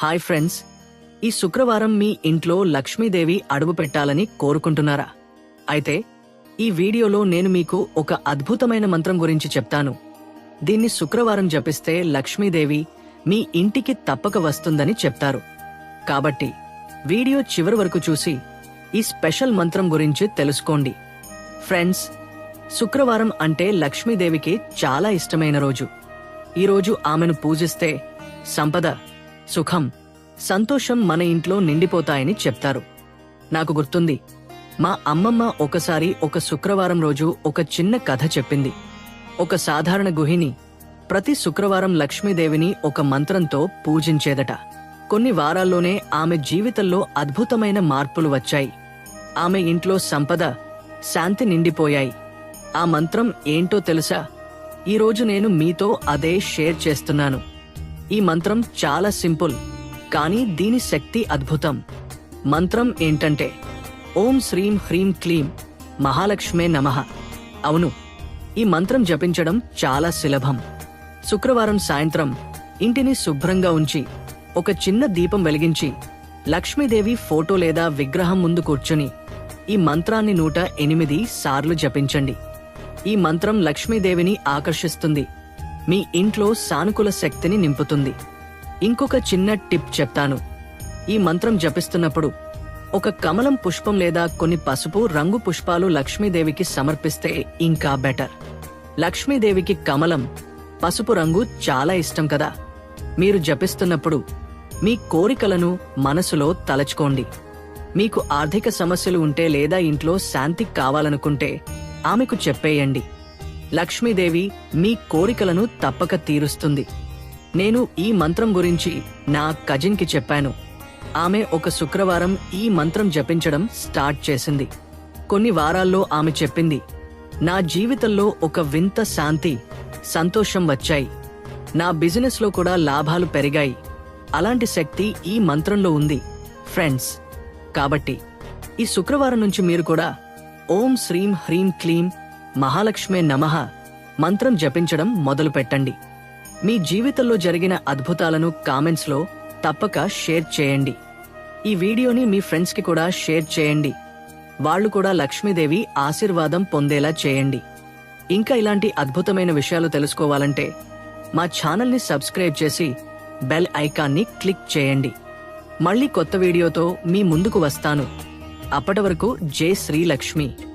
Hi friends. ఈ శుక్రవారం మీ ఇంట్లో లక్ష్మీదేవి అడుగు పెట్టాలని కోరుకుంటున్నారా? అయితే ఈ వీడియోలో నేను మీకు ఒక అద్భుతమైన మంత్రం గురించి చెప్తాను. దీన్ని శుక్రవారం జపిస్తే లక్ష్మీదేవి మీ ఇంటికి తప్పక వస్తుందని చెప్తారు. కాబట్టి వీడియో చివరి వరకు చూసి ఈ స్పెషల్ మంత్రం గురించి తెలుసుకోండి. ఫ్రెండ్స్ శుక్రవారం అంటే లక్ష్మీదేవికి చాలా ఇష్టమైన రోజు. ఈ రోజు ఆమెను పూజిస్తే సంపద సుఖం సంతోషం మన ఇంట్లో నిండిపోతాయని చెప్తారు. నాకు గుర్తుంది మా అమ్మమ్మ ఒకసారి ఒక శుక్రవారం రోజు ఒక చిన్న కథ చెప్పింది. ఒక సాధారణ గుహిని ప్రతి శుక్రవారం లక్ష్మీదేవిని ఒక మంత్రంతో పూజించేదట. కొన్ని వారాల్లోనే ఆమె జీవితంలో అద్భుతమైన మార్పులు వచ్చాయి. ఆమె ఇంట్లో సంపద శాంతి నిండిపోయాయి. ఆ మంత్రం ఏంటో తెలుసా? ఈరోజు నేను మీతో అదే షేర్ చేస్తున్నాను. ఈ మంత్రం చాలా సింపుల్ కానీ దీని శక్తి అద్భుతం. మంత్రం ఏంటంటే ఓం శ్రీం హ్రీం క్లీం మహాలక్ష్మే నమః. అవును ఈ మంత్రం జపించడం చాలా సులభం. శుక్రవారం సాయంత్రం ఇంటిని శుభ్రంగా ఉంచి ఒక చిన్న దీపం వెలిగించి లక్ష్మీదేవి ఫోటో లేదా విగ్రహం ముందు కూర్చుని ఈ మంత్రాన్ని నూట ఎనిమిది సార్లు జపించండి. ఈ మంత్రం లక్ష్మీదేవిని ఆకర్షిస్తుంది. మీ ఇంట్లో సానుకూల శక్తిని నింపుతుంది. ఇంకొక చిన్న టిప్ చెప్తాను. ఈ మంత్రం జపిస్తున్నప్పుడు ఒక కమలం పుష్పం లేదా కొన్ని పసుపు రంగు పుష్పాలు లక్ష్మీదేవికి సమర్పిస్తే ఇంకా బెటర్. లక్ష్మీదేవికి కమలం పసుపు రంగు చాలా ఇష్టం కదా. మీరు జపిస్తున్నప్పుడు మీ కోరికలను మనసులో తలచుకోండి. మీకు ఆర్థిక సమస్యలు ఉంటే లేదా ఇంట్లో శాంతి కావాలనుకుంటే ఆమెకు చెప్పేయండి. లక్ష్మీదేవి మీ కోరికలను తప్పక తీరుస్తుంది. నేను ఈ మంత్రం గురించి నా కజిన్కి చెప్పాను. ఆమె ఒక శుక్రవారం ఈ మంత్రం జపించడం స్టార్ట్ చేసింది. కొన్ని వారాల్లో ఆమె చెప్పింది నా జీవితంలో ఒక వింత శాంతి సంతోషం వచ్చాయి. నా బిజినెస్లో కూడా లాభాలు పెరిగాయి. అలాంటి శక్తి ఈ మంత్రంలో ఉంది ఫ్రెండ్స్. కాబట్టి ఈ శుక్రవారం నుంచి మీరు కూడా ఓం శ్రీం హ్రీం క్లీం మహాలక్ష్మే నమః. మంత్రం జపించడం మొదలు పెట్టండి మీ జీవితంలో జరిగిన అద్భుతాలను కామెంట్స్లో తప్పక షేర్ చేయండి. ఈ వీడియోని మీ ఫ్రెండ్స్కి కూడా షేర్ చేయండి. వాళ్ళు కూడా లక్ష్మీదేవి ఆశీర్వాదం పొందేలా చేయండి. ఇంకా ఇలాంటి అద్భుతమైన విషయాలు తెలుసుకోవాలంటే మా ఛానల్ని సబ్స్క్రైబ్ చేసి బెల్ ఐకాన్ని క్లిక్ చేయండి. మళ్ళీ కొత్త వీడియోతో మీ ముందుకు వస్తాను. అప్పటి వరకు జై శ్రీలక్ష్మి